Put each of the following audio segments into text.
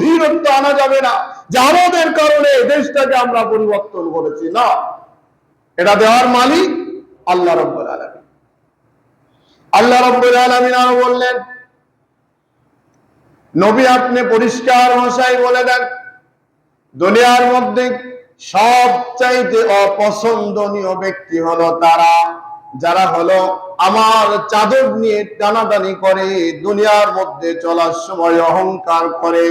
গম্ভীরত্ব আনা যাবে না। যে আমাদের কারণে দেশটাকে আমরা পরিবর্তন করেছি। না, এটা দেওয়ার মালিক আল্লাহ রব্বুল আলমী আল্লাহ রব্বুল আলমিন আরও বললেন, নবী আপনি পরিষ্কার ভাষায় বলে দেন, দুনিয়ার মধ্যে সবচাইতে অপছন্দনীয় ব্যক্তি হলো তারা, যারা হলো আমার চাদর নিয়ে টানাটানি করে, দুনিয়ার মধ্যে চলার সময় অহংকার করে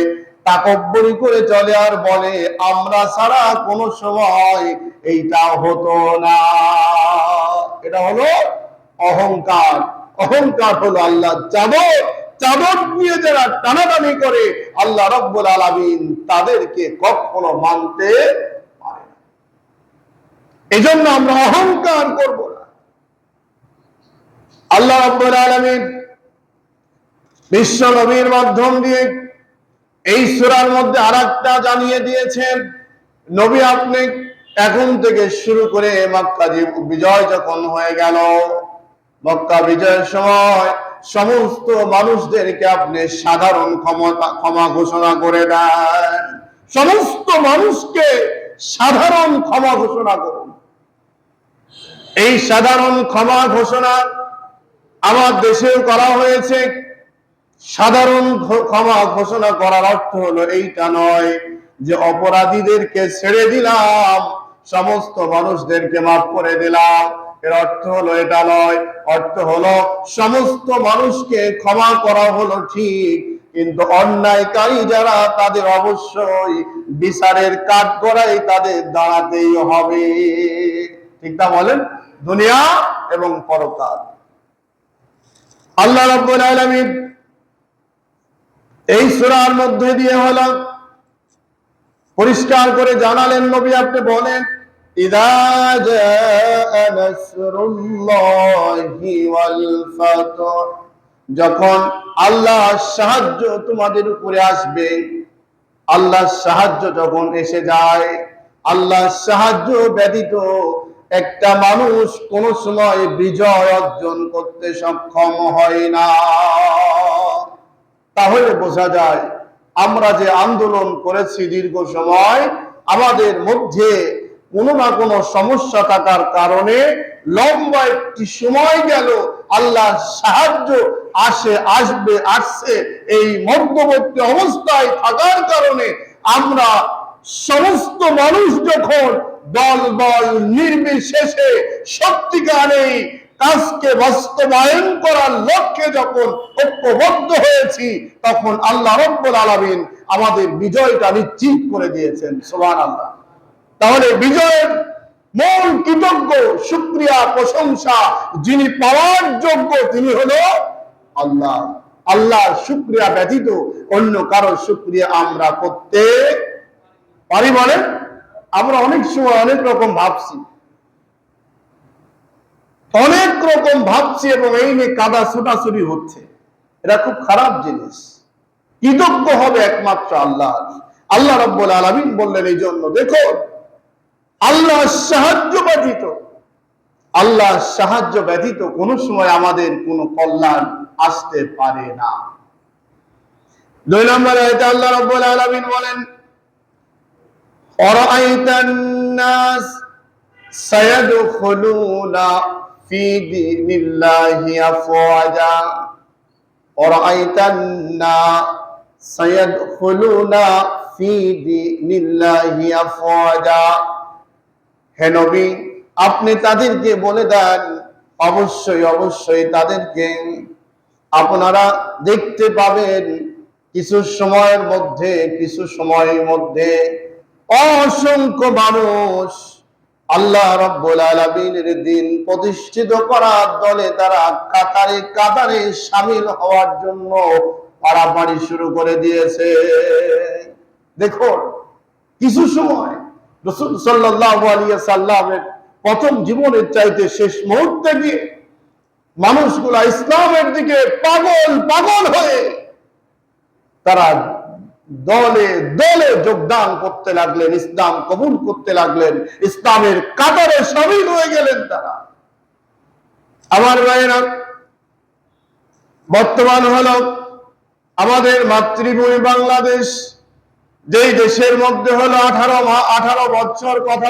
তাকব্বরি করে চলে আর বলে, আমরা ছাড়া কোনো সময় এইটা হতো না। এটা হলো অহংকার। অহংকার হলো আল্লাহ চাদর। চাদর নিয়ে যারা টানাটানি করে, আল্লাহ রব্বুল আলামিন তাদেরকে কখনো মানতে পারে এই জন্য আমরা অহংকার করব না। আল্লাহ রব্বুল আলামিন বিশ্ব নবীর মাধ্যম দিয়ে এই সুরার মধ্যে আরেকটা জানিয়ে দিয়েছেন, নবী আপনি এখন থেকে শুরু করে মক্কা বিজয় যখন হয়ে গেল, মক্কা বিজয়ের সময় সমস্ত মানুষদেরকে আপনি সাধারণ ক্ষমতা, ক্ষমা ঘোষণা করে দেন। সমস্ত মানুষকে সাধারণ ক্ষমা ঘোষণা করুন। এই সাধারণ ক্ষমা ঘোষণা আমার দেশেও করা হয়েছে। সাধারণ ক্ষমা ঘোষণা করার অর্থ হলো এইটা নয় যে অপরাধীদেরকে ছেড়ে দিলাম, সমস্ত মানুষদেরকে মাফ করে দিলাম। এর অর্থ হলো এটা নয়, অর্থ হলো সমস্ত মানুষকে ক্ষমা করা হলো ঠিক, কিন্তু অন্যায়কারী যারা তাদের অবশ্যই বিচারের কাঠ করাই তাদের দাঁড়াতেই হবে। ঠিক তা বলেন? দুনিয়া এবং পরকাল। আল্লাহ রাব্বুল আলামিন এই সূরার মধ্যে দিয়ে হলো, পরিষ্কার করে জানালেন নবী, আপনি বলেন যখন আল্লাহ সাহায্য তোমাদের উপরে আসবে, আল্লাহ সাহায্য যখন এসে যায়, আল্লাহ সাহায্য ব্যতীত একটা মানুষ কোন সময় বিজয় অর্জন করতে সক্ষম হয় না। তাহলে বোঝা যায় আমরা যে আন্দোলন করেছি দীর্ঘ সময়, আমাদের মধ্যে কোনো না কোনো সমস্যা থাকার কারণে লম্বা একটি সময় গেল। আল্লাহ সাহায্য আসে, আসবে, আসছে। এই মধ্যবর্তী অবস্থায় থাকার কারণে আমরা সমস্ত মানুষ যখন দল বল নির্বিশেষে সত্যিকারেই কাজকে বাস্তবায়ন করার লক্ষ্যে যখন ঐক্যবদ্ধ হয়েছি, তখন আল্লাহ রব্বুল আলামিন আমাদের বিজয়টা নিশ্চিত করে দিয়েছেন, সুবহানাল্লাহ। তাহলে বিজয়ের মূল কৃতজ্ঞ শুক্রিয়া প্রশংসা যিনি পাওয়ার যোগ্য তিনি হলো আল্লাহ। আল্লাহর শুক্রিয়া ব্যতীত অন্য কারও শুক্রিয়া আমরা করতে পারি বলেন? আমরা অনেক সময় অনেক রকম ভাবছি। অনেক রকম ভাবছি এবং এই নিয়ে কাদা ছোটাছুটি হচ্ছে। এটা খুব খারাপ জিনিস। কৃতজ্ঞ হবে একমাত্র আল্লাহ আল্লাহ রব্বুল আলমিন বললেন এই জন্য, দেখো, আল্লাহ সাহায্য ব্যতীত, আল্লাহ সাহায্য ব্যতীত কোনো সময় আমাদের কোনো কল্যাণ আসতে পারে না। দুই নম্বরে হয়তো আল্লাহ রব্বুল আলমিন বলেন অরাইতান্নাস সায়াদুখুলুনা في دين الله أفواجا أرأيت الناس سيدخلون في دين الله أفواجا হে নবী আপনি তাদেরকে বলে দেন অবশ্যই অবশ্যই তাদেরকে আপনারা দেখতে পাবেন কিছু সময়ের মধ্যে কিছু সময়ের মধ্যে অসংখ্য মানুষ আল্লাহ রব্বুল আলামিনের দিন প্রতিষ্ঠিত করার দলে তারা কাতারে কাতারে সামিল হওয়ার জন্য পাড়াপাড়ি শুরু করে দিয়েছে। দেখুন, কিছু সময় রসুল সাল্লাল্লাহু আলাইহি সাল্লামের প্রথম জীবনের চাইতে শেষ মুহূর্তে গিয়ে মানুষগুলা ইসলামের দিকে পাগল পাগল হয়ে তারা দলে দলে যোগদান করতে লাগলেন, ইসলাম কবুল করতে লাগলেন, ইসলামের কাতারে সামিল হয়ে গেলেন তারা। আমার ভাইয়েরা, বর্তমান হল আমাদের মাতৃভূমি বাংলাদেশ, যেই দেশের মধ্যে হলো আঠারো আঠারো বছর কথা